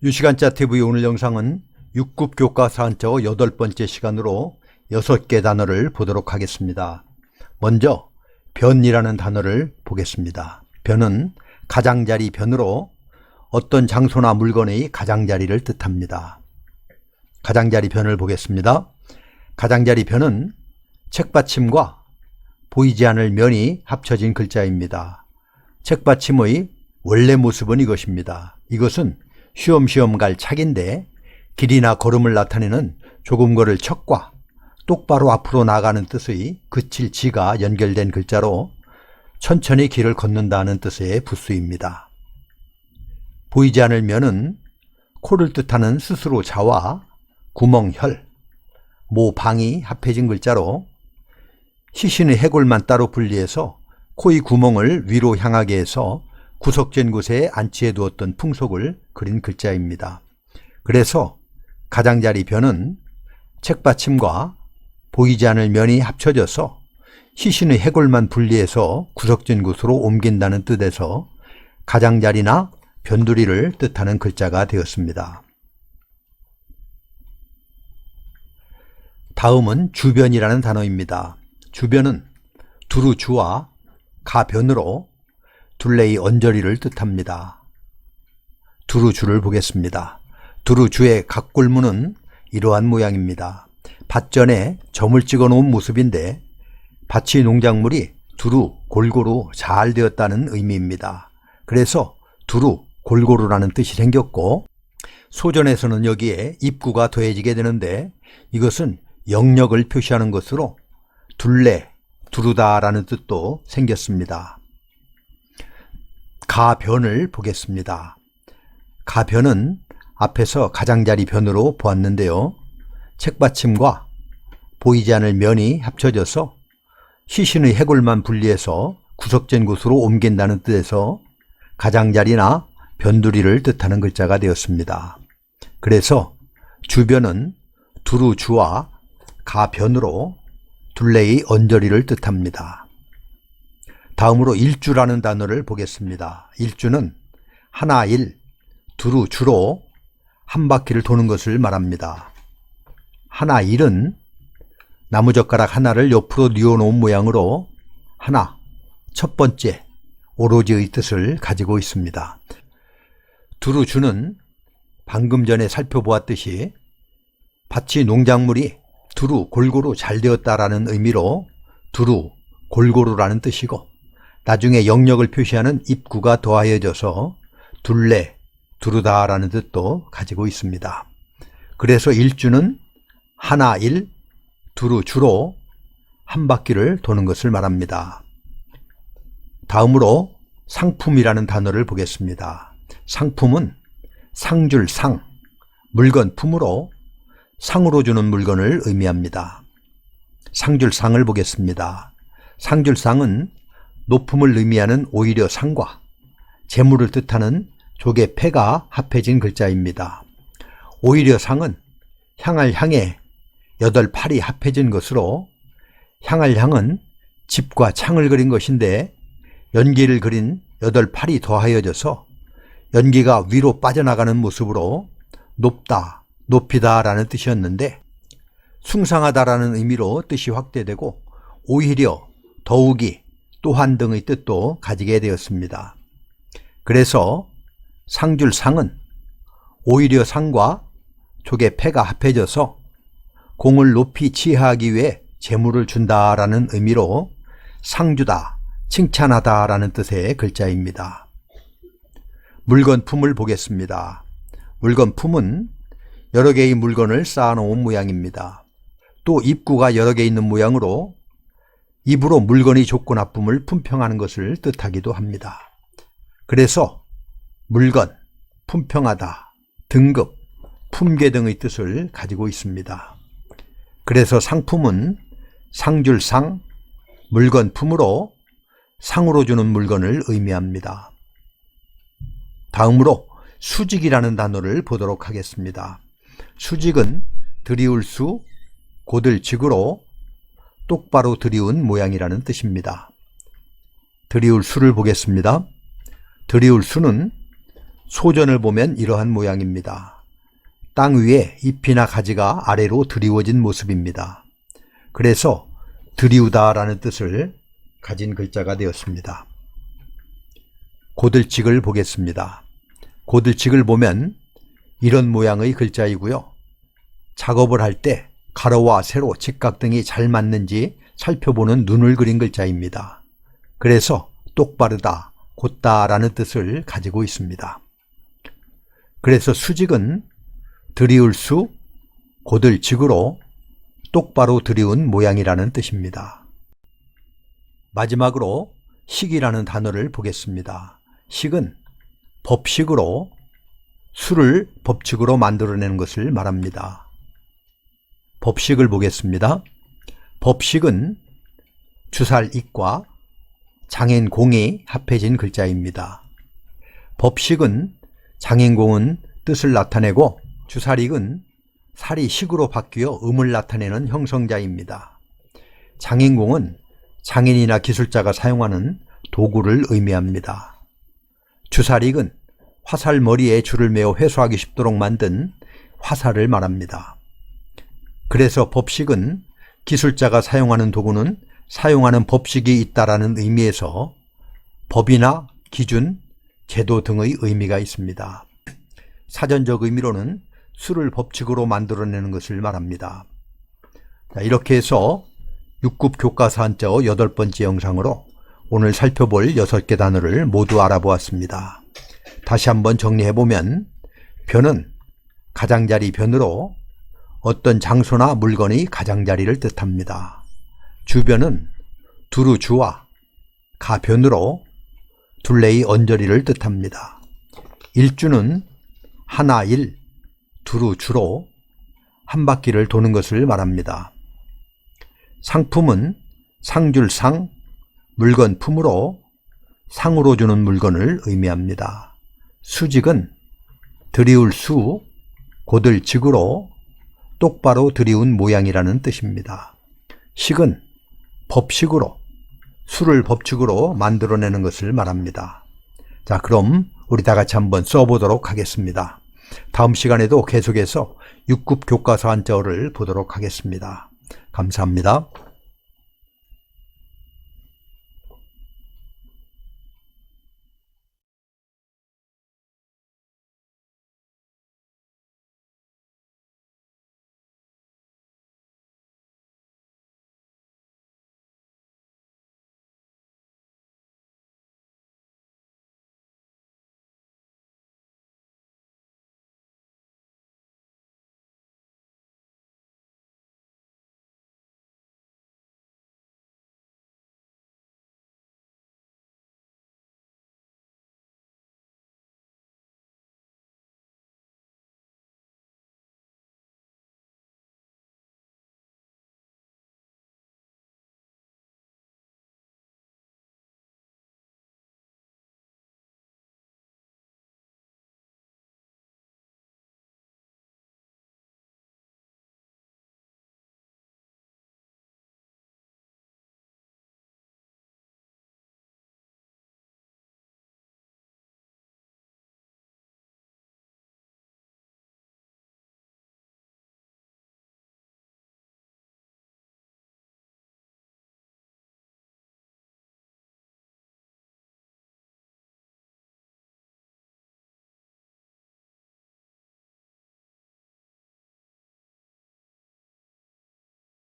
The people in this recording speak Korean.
유시간자 TV 오늘 영상은 6급 교과서 한자어 여덟 번째 시간으로 여섯 개 단어를 보도록 하겠습니다. 먼저 변이라는 단어를 보겠습니다. 변은 가장자리 변으로 어떤 장소나 물건의 가장자리를 뜻합니다. 가장자리 변을 보겠습니다. 가장자리 변은 책받침과 보이지 않을 면이 합쳐진 글자입니다. 책받침의 원래 모습은 이것입니다. 이것은 쉬엄쉬엄 갈 착인데 길이나 걸음을 나타내는 조금 걸을 척과 똑바로 앞으로 나가는 뜻의 그칠 지가 연결된 글자로 천천히 길을 걷는다는 뜻의 부수입니다. 보이지 않을 면은 코를 뜻하는 스스로 자와 구멍, 혈, 모, 방이 합해진 글자로 시신의 해골만 따로 분리해서 코의 구멍을 위로 향하게 해서 구석진 곳에 안치해 두었던 풍속을 그린 글자입니다. 그래서 가장자리 변은 책받침과 보이지 않을 면이 합쳐져서 시신의 해골만 분리해서 구석진 곳으로 옮긴다는 뜻에서 가장자리나 변두리를 뜻하는 글자가 되었습니다. 다음은 주변이라는 단어입니다. 주변은 두루 주와 가변으로 둘레의 언저리를 뜻합니다. 두루 주를 보겠습니다. 두루 주의 각골무는 이러한 모양입니다. 밭전에 점을 찍어 놓은 모습인데 밭이 농작물이 두루 골고루 잘 되었다는 의미입니다. 그래서 두루 골고루라는 뜻이 생겼고 소전에서는 여기에 입구가 더해지게 되는데 이것은 영역을 표시하는 것으로 둘레, 두루다라는 뜻도 생겼습니다. 가변을 보겠습니다. 가변은 앞에서 가장자리 변으로 보았는데요. 책받침과 보이지 않을 면이 합쳐져서 시신의 해골만 분리해서 구석진 곳으로 옮긴다는 뜻에서 가장자리나 변두리를 뜻하는 글자가 되었습니다. 그래서 주변은 두루 주와 가변으로 둘레의 언저리를 뜻합니다. 다음으로 일주라는 단어를 보겠습니다. 일주는 하나 일, 두루 주로 한 바퀴를 도는 것을 말합니다. 하나 일은 나무젓가락 하나를 옆으로 뉘어놓은 모양으로 하나, 첫 번째, 오로지의 뜻을 가지고 있습니다. 두루 주는 방금 전에 살펴보았듯이 밭이 농작물이 두루 골고루 잘 되었다라는 의미로 두루 골고루라는 뜻이고 나중에 영역을 표시하는 입구가 더하여져서 둘레, 두루다라는 뜻도 가지고 있습니다. 그래서 일주는 하나 일, 두루 주로 한 바퀴를 도는 것을 말합니다. 다음으로 상품이라는 단어를 보겠습니다. 상품은 상줄 상, 물건 품으로 상으로 주는 물건을 의미합니다. 상줄상을 보겠습니다. 상줄상은 높음을 의미하는 오히려 상과 재물을 뜻하는 조개 패가 합해진 글자입니다. 오히려 상은 향을 향해 여덟 팔이 합해진 것으로 향을 향은 집과 창을 그린 것인데 연기를 그린 여덟 팔이 더하여져서 연기가 위로 빠져나가는 모습으로 높다, 높이다 라는 뜻이었는데 숭상하다라는 의미로 뜻이 확대되고 오히려 더욱이 또한 등의 뜻도 가지게 되었습니다. 그래서 상줄 상은 오히려 상과 조개 패가 합해져서 공을 높이 치하하기 위해 재물을 준다라는 의미로 상주다, 칭찬하다라는 뜻의 글자입니다. 물건 품을 보겠습니다. 물건 품은 여러 개의 물건을 쌓아놓은 모양입니다. 또 입구가 여러 개 있는 모양으로 입으로 물건이 좋고 나쁨을 품평하는 것을 뜻하기도 합니다. 그래서 물건, 품평하다, 등급, 품계 등의 뜻을 가지고 있습니다. 그래서 상품은 상줄상, 물건품으로 상으로 주는 물건을 의미합니다. 다음으로 수직이라는 단어를 보도록 하겠습니다. 수직은 들이울 수, 고들 직으로 똑바로 들이운 모양이라는 뜻입니다. 들이울 수를 보겠습니다. 들이울 수는 소전을 보면 이러한 모양입니다. 땅 위에 잎이나 가지가 아래로 드리워진 모습입니다. 그래서 드리우다 라는 뜻을 가진 글자가 되었습니다. 고들직을 보겠습니다. 고들직을 보면 이런 모양의 글자이고요. 작업을 할 때 가로와 세로, 직각 등이 잘 맞는지 살펴보는 눈을 그린 글자입니다. 그래서 똑바르다, 곧다라는 뜻을 가지고 있습니다. 그래서 수직은 드리울 수, 고들 직으로 똑바로 드리운 모양이라는 뜻입니다. 마지막으로 식이라는 단어를 보겠습니다. 식은 법식으로 수를 법칙으로 만들어내는 것을 말합니다. 법식을 보겠습니다. 법식은 주살 익과 장인공이 합해진 글자입니다. 법식은 장인공은 뜻을 나타내고 주살익은 살이 식으로 바뀌어 음을 나타내는 형성자입니다. 장인공은 장인이나 기술자가 사용하는 도구를 의미합니다. 주살익은 화살 머리에 줄을 매어 회수하기 쉽도록 만든 화살을 말합니다. 그래서 법식은 기술자가 사용하는 도구는 사용하는 법식이 있다라는 의미에서 법이나 기준, 제도 등의 의미가 있습니다. 사전적 의미로는 수를 법칙으로 만들어내는 것을 말합니다. 자, 이렇게 해서 6급 교과서 한자어 여덟 번째 영상으로 오늘 살펴볼 여섯 개 단어를 모두 알아보았습니다. 다시 한번 정리해보면 변은 가장자리 변으로 어떤 장소나 물건의 가장자리를 뜻합니다. 주변은 두루 주와 가변으로 둘레의 언저리를 뜻합니다. 일주는 하나 일, 두루 주로 한 바퀴를 도는 것을 말합니다. 상품은 상줄상, 물건 품으로 상으로 주는 물건을 의미합니다. 수직은 드리울 수, 고들 직으로 똑바로 드리운 모양이라는 뜻입니다. 식은 법식으로 수를 법칙으로 만들어내는 것을 말합니다. 자, 그럼 우리 다 같이 한번 써보도록 하겠습니다. 다음 시간에도 계속해서 6급 교과서 한자어를 보도록 하겠습니다. 감사합니다.